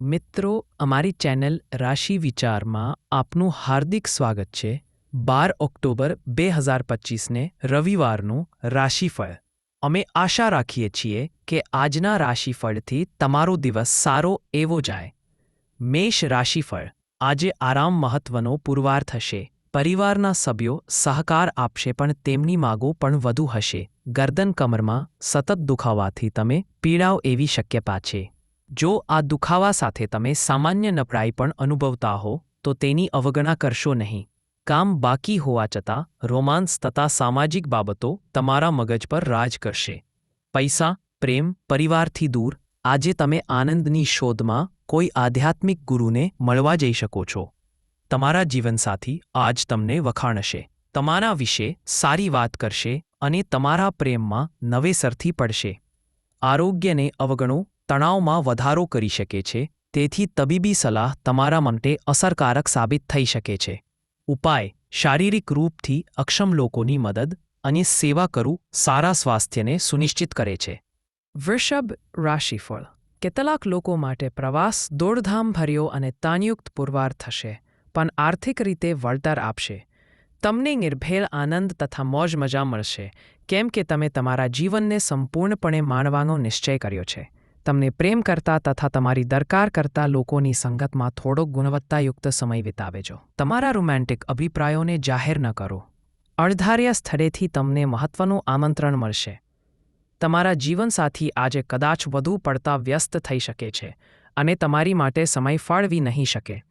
મિત્રો, અમારી ચેનલ રાશિ વિચારમાં આપનું હાર્દિક સ્વાગત છે. બાર ઓક્ટોબર બે હજાર પચીસને રવિવારનું રાશિફળ. અમે આશા રાખીએ છીએ કે આજના રાશિફળથી તમારો દિવસ સારો એવો જાય. મેષ રાશિફળ. આજે આરામ મહત્વનો પુરવાર થશે. પરિવારના સભ્યો સહકાર આપશે પણ તેમની માગો પણ વધુ હશે. ગરદન કમરમાં સતત દુખાવાથી તમે પીડાઓ એવી શક્યતા છે. જો આ દુખાવા સાથે તમે સામાન્ય નબળાઈ પણ અનુભવતા હો, તો તેની અવગણના કરશો નહીં. કામ બાકી હોવા છતાં રોમાન્સ તથા સામાજિક બાબતો તમારા મગજ પર રાજ કરશે. પૈસા, પ્રેમ, પરિવારથી દૂર, આજે તમે આનંદની શોધમાં કોઈ આધ્યાત્મિક ગુરુને મળવા જઈ શકો છો. તમારા જીવનસાથી આજ તમને વખાણશે. તમારા વિશે સારી વાત કરશે અને તમારા પ્રેમમાં નવેસરથી પડશે. આરોગ્યને અવગણો તણાવમાં વધારો કરી શકે છે, તેથી તબીબી સલાહ તમારા માટે અસરકારક સાબિત થઈ શકે છે. ઉપાય, શારીરિક રૂપથી અક્ષમ લોકોની મદદ અને સેવા કરવું સારા સ્વાસ્થ્યને સુનિશ્ચિત કરે છે. વૃષભ રાશિફળ, કેટલાક લોકો માટે પ્રવાસ દોડધામ ભર્યો અને તાનયુક્ત પુરવાર થશે, પણ આર્થિક રીતે વળતર આપશે. તમને નિર્ભેળ આનંદ તથા મોજ મજા મળશે, કેમ કે તમે તમારા જીવનને સંપૂર્ણપણે માણવાનો નિશ્ચય કર્યો છે. તમને પ્રેમ કરતા તથા તમારી દરકાર કરતા લોકોની સંગતમાં થોડો ગુણવત્તાયુક્ત સમય વિતાવેજો. તમારા રોમેન્ટિક અભિપ્રાયોને જાહેર ન કરો. અણધાર્યા સ્થળેથી તમને મહત્વનું આમંત્રણ મળશે. તમારા જીવનસાથી આજે કદાચ વધુ પડતા વ્યસ્ત થઈ શકે છે અને તમારી માટે સમય ફાળવી નહીં શકે.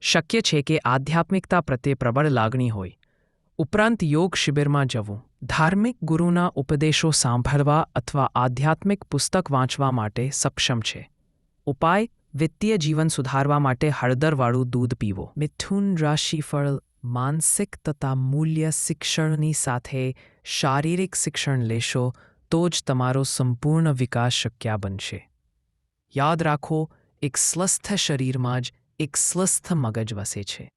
શક્ય છે કે આધ્યાત્મિકતા પ્રત્યે પ્રબળ લાગણી હોય. ઉપરાંત યોગ શિબિરમાં જવું. ધાર્મિક ગુરુના ઉપદેશો સાંભળવા અથવા આધ્યાત્મિક પુસ્તક વાંચવા માટે સક્ષમ છે. ઉપાય, વિત્તીય જીવન સુધારવા માટે હળદરવાળું દૂધ પીવો. મિથુન રાશિફળ માનસિક તથા મૂલ્ય શિક્ષણની સાથે શારીરિક શિક્ષણ લેશો તો જ તમારો સંપૂર્ણ વિકાસ શક્ય બનશે. યાદ રાખો, એક સ્વસ્થ શરીરમાં જ એક સ્વસ્થ મગજ વસે છે.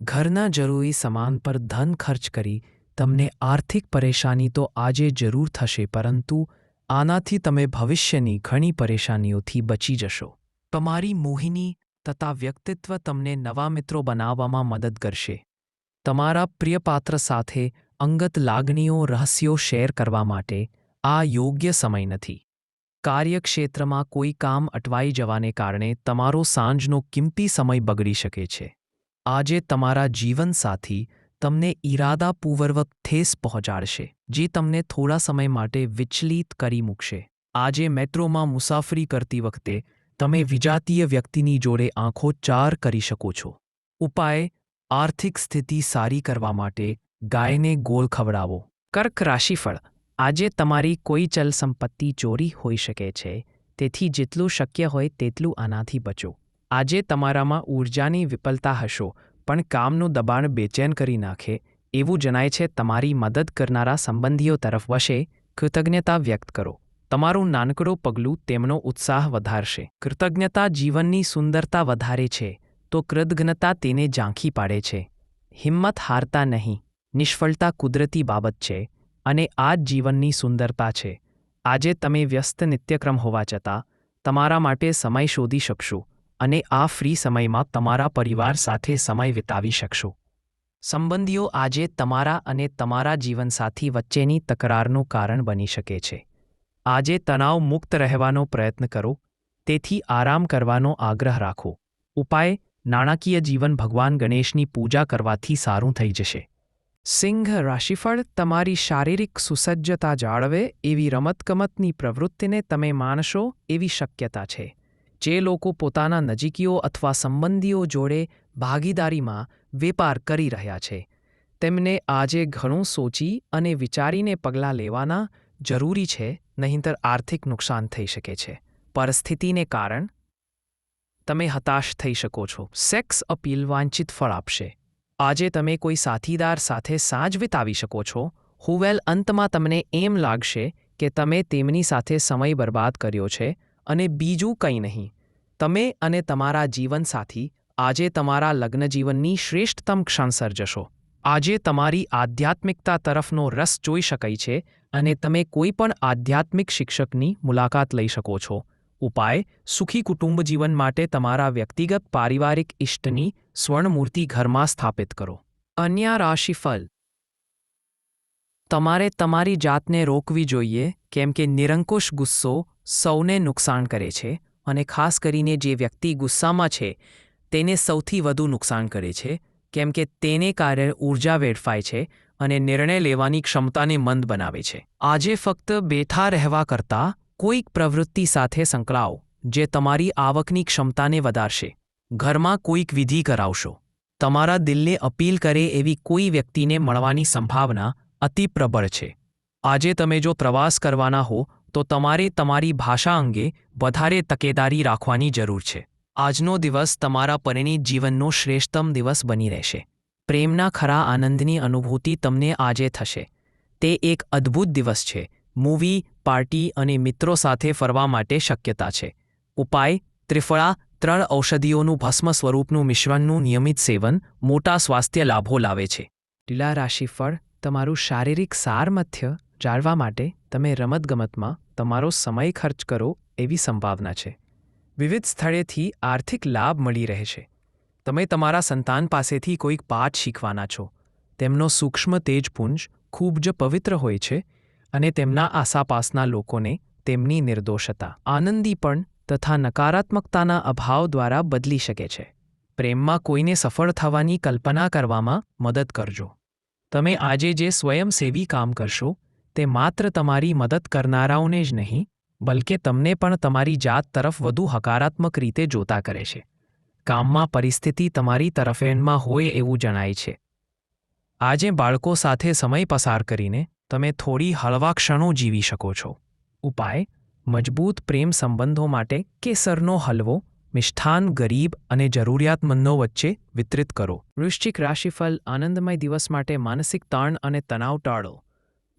ઘરના જરૂરી સામાન પર ધન ખર્ચ કરી તમને આર્થિક પરેશાની તો આજે જરૂર થશે, પરંતુ આનાથી તમે ભવિષ્યની ઘણી પરેશાનીઓથી બચી જશો. તમારી મોહિની તથા વ્યક્તિત્વ તમને નવા મિત્રો બનાવવામાં મદદ કરશે. તમારા પ્રિયપાત્ર સાથે અંગત લાગણીઓ, રહસ્યો શેર કરવા માટે આ યોગ્ય સમય નથી. કાર્યક્ષેત્રમાં કોઈ કામ અટવાઈ જવાને કારણે તમારો સાંજનો કિંમતી સમય બગડી શકે છે. આજે તમારા જીવનસાથી તમને ઈરાદાપૂર્વક ઠેસ પહોંચાડશે, જે તમને થોડા સમય માટે વિચલિત કરી મૂકશે. આજે મેટ્રોમાં મુસાફરી કરતી વખતે, તમે વિજાતીય વ્યક્તિની જોડે આંખો ચાર કરી શકો છો. ઉપાય, આર્થિક સ્થિતિ સારી કરવા માટે ગાયને ગોળ ખવડાવો. કર્ક રાશિફળ, આજે તમારી કોઈ ચલ સંપત્તિ ચોરી હોઈ શકે છે, તેથી જેટલું શક્ય હોય તેટલું આનાથી બચો. આજે તમારામાં ઊર્જાની વિપલતા હશો પણ કામનું દબાણ બેચેન કરી નાખે, એવું જણાય છે તમારી મદદ કરનારા સંબંધીઓ તરફ વશે, કૃતજ્ઞતા વ્યક્ત કરો. તમારું નાનકડું પગલું તેમનો ઉત્સાહ વધારશે. કૃતજ્ઞતા જીવનની સુંદરતા વધારે છે, તો કૃતજ્ઞતા તેને ઝાંખી પાડે છે. હિંમત હારતા નહીં. નિષ્ફળતા કુદરતી બાબત છે અને આ જ જીવનની સુંદરતા છે. આજે તમે વ્યસ્ત નિત્યક્રમ હોવા છતાં, તમારા માટે સમય શોધી શકશો. અને આ ફ્રી સમયમાં તમારા પરિવાર સાથે સમય વિતાવી શકશો. સંબંધીઓ આજે તમારા અને તમારા જીવનસાથી વચ્ચેની તકરારનું કારણ બની શકે છે. આજે તણાવ મુક્ત રહેવાનો પ્રયત્ન કરો, તેથી આરામ કરવાનો આગ્રહ રાખો. ઉપાય, નાણાકીય જીવન ભગવાન ગણેશની પૂજા કરવાથી સારું થઈ જશે. સિંહ રાશિફળ, તમારી શારીરિક સુસજ્જતા જાળવે એવી રમતગમતની પ્રવૃત્તિને તમે માનશો એવી શક્યતા છે. જે લોકો પોતાના નજીકીઓ અથવા સંબંધીઓ જોડે ભાગીદારીમાં વેપાર કરી રહ્યા છે, તેમને આજે ઘણું સોચી અને વિચારીને પગલાં લેવાના જરૂરી છે, નહીંતર આર્થિક નુકસાન થઈ શકે છે. પરિસ્થિતિને કારણ? તમે હતાશ થઈ શકો છો. સેક્સ અપીલ વાંચિત ફળ આપશે. આજે તમે કોઈ સાથીદાર સાથે સાંજ વિતાવી શકો છો. હુવેલ અંતમાં તમને એમ લાગશે કે તમે તેમની સાથે સમય બરબાદ કર્યો છે અને બીજું કંઈ નહીં. તમે અને તમારા જીવનસાથી આજે તમારા લગ્નજીવનની શ્રેષ્ઠતમ ક્ષણ સર્જશો. આજે તમારી આધ્યાત્મિકતા તરફનો રસ જોઈ શકાય છે અને તમે કોઈ પણ આધ્યાત્મિક શિક્ષકની મુલાકાત લઈ શકો છો. ઉપાય, સુખી કુટુંબ જીવન માટે તમારા વ્યક્તિગત પારિવારિક ઇષ્ટની સ્વર્ણમૂર્તિ ઘરમાં સ્થાપિત કરો. અન્ય રાશિફળ. તમારે તમારી જાતને રોકવી જોઈએ, કેમ કે નિરંકુશ ગુસ્સો સૌને નુકસાન કરે છે અને ખાસ કરીને જે વ્યક્તિ ગુસ્સામાં છે, તેને સૌથી વધુ નુકસાન કરે છે, કેમ કે તેને કારણે ઊર્જા વેડફાય છે અને નિર્ણય લેવાની ક્ષમતાને મંદ બનાવે છે. આજે ફક્ત બેઠા રહેવા કરતાં કોઈક પ્રવૃત્તિ સાથે સંકળાવો જે તમારી આવકની ક્ષમતાને વધારશે. ઘરમાં કોઈક વિધિ કરાવશો. તમારા દિલને અપીલ કરે એવી કોઈ વ્યક્તિને મળવાની સંભાવના અતિ પ્રબળ છે. આજે તમે જો પ્રવાસ કરવાના હો તો તમારે તમારી ભાષા અંગે વધારે તકેદારી રાખવાની જરૂર છે. આજનો દિવસ તમારા પરિણીત જીવનનો શ્રેષ્ઠતમ દિવસ બની રહેશે. પ્રેમના ખરા આનંદની અનુભૂતિ તમને આજે થશે. તે એક અદ્ભુત દિવસ છે. મૂવી, પાર્ટી અને મિત્રો સાથે ફરવા માટે શક્યતા છે. ઉપાય, ત્રિફળા, ત્રણ ઔષધિઓનું ભસ્મ સ્વરૂપનું મિશ્રણનું નિયમિત સેવન મોટા સ્વાસ્થ્ય લાભો લાવે છે. લીલા રાશિફળ, તમારું શારીરિક સારમથ્ય જાળવા માટે તમે રમતગમતમાં તમારો સમય ખર્ચ કરો એવી સંભાવના છે. વિવિધ સ્થળેથી આર્થિક લાભ મળી રહે છે. તમે તમારા સંતાન પાસેથી કોઈક પાઠ શીખવાના છો. તેમનો સૂક્ષ્મ તેજપુંજ ખૂબ જ પવિત્ર હોય છે અને તેમના આસાપાસના લોકોને તેમની નિર્દોષતા, આનંદી પણ તથા નકારાત્મકતાના અભાવ દ્વારા બદલી શકે છે. પ્રેમમાં કોઈને સફળ થવાની કલ્પના કરવામાં મદદ કરજો. તમે આજે જે સ્વયંસેવી કામ કરશો તે માત્ર તમારી મદદ કરનારાઓને જ નહીં, બલકે તમને પણ તમારી જાત તરફ વધુ હકારાત્મક રીતે જોતા કરે છે. કામમાં પરિસ્થિતિ તમારી તરફેણમાં હોય એવું જણાય છે. આજે બાળકો સાથે સમય પસાર કરીને તમે થોડી હળવા ક્ષણો જીવી શકો છો. ઉપાય, મજબૂત પ્રેમ સંબંધો માટે કેસરનો હલવો, મિષ્ઠાન, ગરીબ અને જરૂરિયાતમંદો વચ્ચે વિતરિત કરો. વૃશ્ચિક રાશિફળ આનંદમય દિવસ માટે માનસિક તાણ અને તણાવ ટાળો.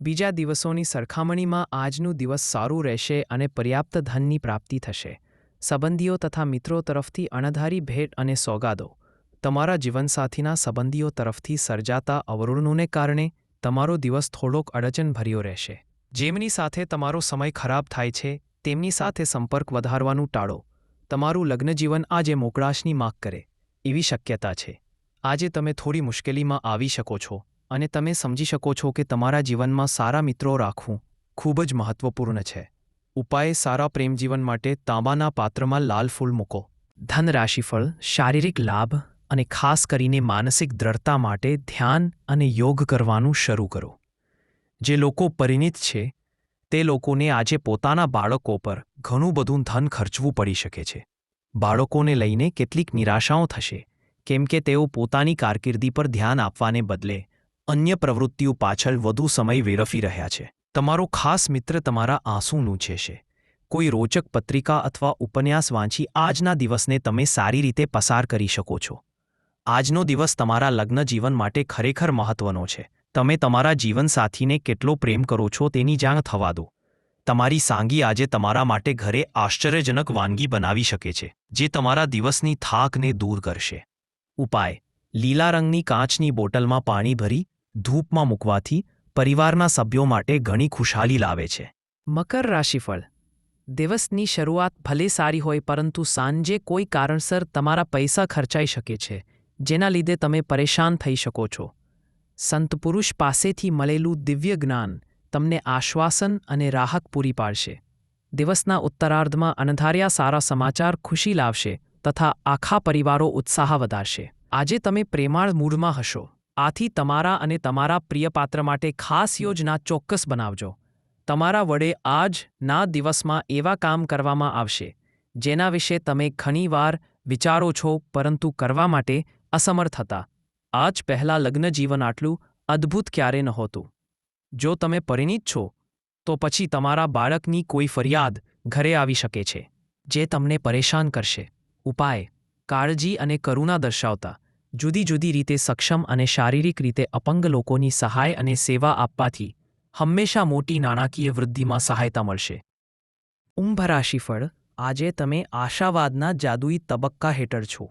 બીજા દિવસોની સરખામણીમાં આજનું દિવસ સારું રહેશે અને પર્યાપ્ત ધનની પ્રાપ્તિ થશે. સંબંધીઓ તથા મિત્રો તરફથી અણધારી ભેટ અને સોગાદો. તમારા જીવનસાથીના સંબંધીઓ તરફથી સર્જાતા અવરોધોને કારણે તમારો દિવસ થોડોક અડચણભર્યો રહેશે. જેમની સાથે તમારો સમય ખરાબ થાય છે, તેમની સાથે સંપર્ક વધારવાનું ટાળો. તમારું લગ્નજીવન આજે મોકળાશની માગ કરે. એવી શક્યતા છે. આજે તમે થોડી મુશ્કેલીમાં આવી શકો છો. અને તમે સમજી શકો છો કે તમારા જીવનમાં સારા મિત્રો રાખવું ખૂબ જ મહત્વપૂર્ણ છે. ઉપાય સારા પ્રેમજીવન માટે તાંબાના પાત્રમાં લાલ ફૂલ મૂકો. ધન રાશિફળ, શારીરિક લાભ અને ખાસ કરીને માનસિક દ્રઢતા માટે ધ્યાન અને યોગ કરવાનું શરૂ કરો. જે લોકો પરિણિત છે, તે લોકોને આજે પોતાના બાળકો પર ઘણું બધું ધન ખર્ચવું પડી શકે છે. બાળકોને લઈને કેટલીક નિરાશાઓ થશે, કેમ કે તેઓ પોતાની કારકિર્દી પર ધ્યાન આપવાને બદલે અન્ય પ્રવૃત્તિઓ પાછળ વધુ સમય વેરફી રહ્યા છે. તમારો ખાસ મિત્ર તમારા આંસુ છે. કોઈ રોચક પત્રિકા અથવા ઉપન્યાસ વાંચી આજના દિવસને તમે સારી રીતે પસાર કરી શકો છો. આજનો દિવસ તમારા લગ્ન જીવન માટે ખરેખર મહત્વનો છે. તમે તમારા જીવનસાથીને કેટલો પ્રેમ કરો છો તેની જાણ થવા દો. તમારી સાંગી આજે તમારા માટે ઘરે આશ્ચર્યજનક વાનગી બનાવી શકે છે, જે તમારા દિવસની થાકને દૂર કરશે. ઉપાય. લીલા રંગની કાચની બોટલમાં પાણી ભરી ધૂપમાં મૂકવાથી પરિવારના સભ્યો માટે ઘણી ખુશાલી લાવે છે. મકર રાશિફળ. દિવસની શરૂઆત ભલે સારી હોય, પરંતુ સાંજે કોઈ કારણસર તમારા પૈસા ખર્ચાઈ શકે છે, જેના લીધે તમે પરેશાન થઈ શકો છો. સંત પુરુષ પાસેથી મળેલું દિવ્ય જ્ઞાન તમને આશ્વાસન અને રાહત પૂરી પાડશે. દિવસના ઉત્તરાર્ધમાં અણધાર્યા સારા સમાચાર ખુશી લાવશે તથા આખા પરિવારો ઉત્સાહ વધારશે. આજે તમે પ્રેમાળ મૂડમાં હશો. આથી તમારા અને તમારા પ્રિયપાત્ર માટે ખાસ યોજના ચોક્કસ બનાવજો. તમારા વડે આજ ના દિવસમાં એવા કામ કરવામાં આવશે, જેના વિશે તમે ઘણીવાર વિચારો છો પરંતુ કરવા માટે અસમર્થ હતા. આજ પહેલાં લગ્નજીવન આટલું અદ્ભુત ક્યારે નહોતું. જો તમે પરિણીત છો, તો પછી તમારા બાળકની કોઈ ફરિયાદ ઘરે આવી શકે છે, જે તમને પરેશાન કરશે. ઉપાય, કાળજી અને કરુણા દર્શાવતા. જુદી જુદી રીતે સક્ષમ અને શારીરિક રીતે અપંગ લોકોની સહાય અને સેવા આપવાથી હંમેશા મોટી નાણાકીય વૃદ્ધિમાં સહાયતા મળશે. ઉંભ રાશિફળ આજે તમે આશાવાદના જાદુઈ તબક્કા હેઠળ છો.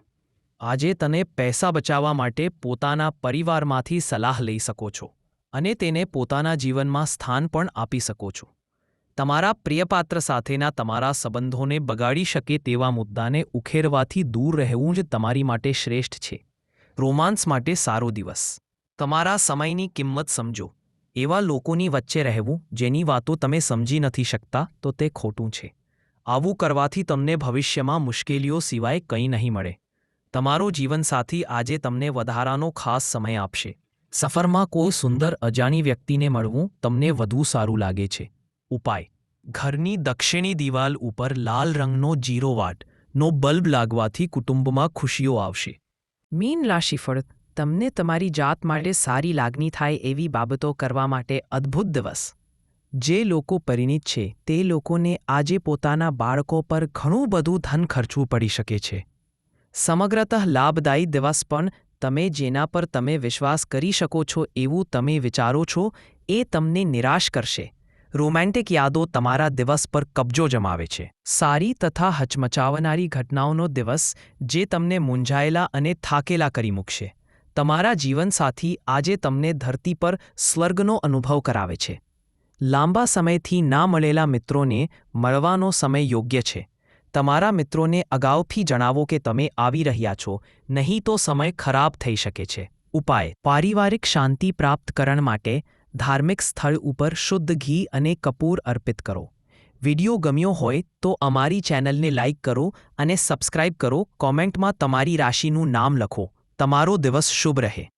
આજે તને પૈસા બચાવવા માટે પોતાના પરિવારમાંથી સલાહ લઈ શકો છો અને તેને પોતાના જીવનમાં સ્થાન પણ આપી શકો છો. તમારા પ્રિયપાત્ર સાથેના તમારા સંબંધોને બગાડી શકે તેવા મુદ્દાને ઉખેરવાથી દૂર રહેવું જ તમારી માટે શ્રેષ્ઠ છે. રોમાન્સ માટે સારો દિવસ. તમારા સમયની કિંમત સમજો. એવા લોકોની વચ્ચે રહેવું, જેની વાતો તમે સમજી નથી શકતા, તો તે ખોટું છે. આવું કરવાથી તમને ભવિષ્યમાં મુશ્કેલીઓ સિવાય કંઈ નહીં મળે. તમારો જીવનસાથી આજે તમને વધારાનો ખાસ સમય આપશે. સફરમાં કોઈ સુંદર, અજાણી વ્યક્તિને મળવું તમને વધુ સારું લાગે છે. ઉપાય. ઘરની દક્ષિણી દિવાલ ઉપર લાલ રંગનો જીરો વાટ, નો બલ્બ લાગવાથી કુટુંબમાં ખુશીઓ આવશે. મીન રાશિફળ તમને તમારી જાત માટે સારી લાગણી થાય એવી બાબતો કરવા માટે અદ્ભુત દિવસ. જે લોકો પરિણિત છે, તે લોકોને આજે પોતાના બાળકો પર ઘણું બધું ધન ખર્ચવું પડી શકે છે. સમગ્રતઃ લાભદાયી દિવસ પણ તમે જેના પર તમે વિશ્વાસ કરી શકો છો એવું તમે વિચારો છો, એ તમને નિરાશ કરશે. રોમેન્ટિક યાદો તમારા દિવસ પર કબજો જમાવે છે. સારી તથા હચમચાવનારી ઘટનાઓનો દિવસ જે તમને મૂંઝાયેલા અને થાકેલા કરી મૂકશે. તમારા જીવનસાથી આજે તમને ધરતી પર સ્વર્ગનો અનુભવ કરાવે છે. લાંબા સમયથી ના મળેલા મિત્રોને મળવાનો સમય યોગ્ય છે. તમારા મિત્રોને અગાઉથી જણાવો કે તમે આવી રહ્યા છો, નહીં તો સમય ખરાબ થઈ શકે છે. ઉપાય. પારિવારિક શાંતિ પ્રાપ્ત કરણ માટે ધાર્મિક સ્થળ ઉપર શુદ્ધ ઘી અને કપૂર અર્પિત કરો. વિડિયો ગમ્યો હોય તો અમારી ચેનલને લાઇક કરો અને સબસ્ક્રાઇબ કરો. કોમેન્ટમાં તમારી રાશિનું નામ લખો. તમારો દિવસ શુભ રહે.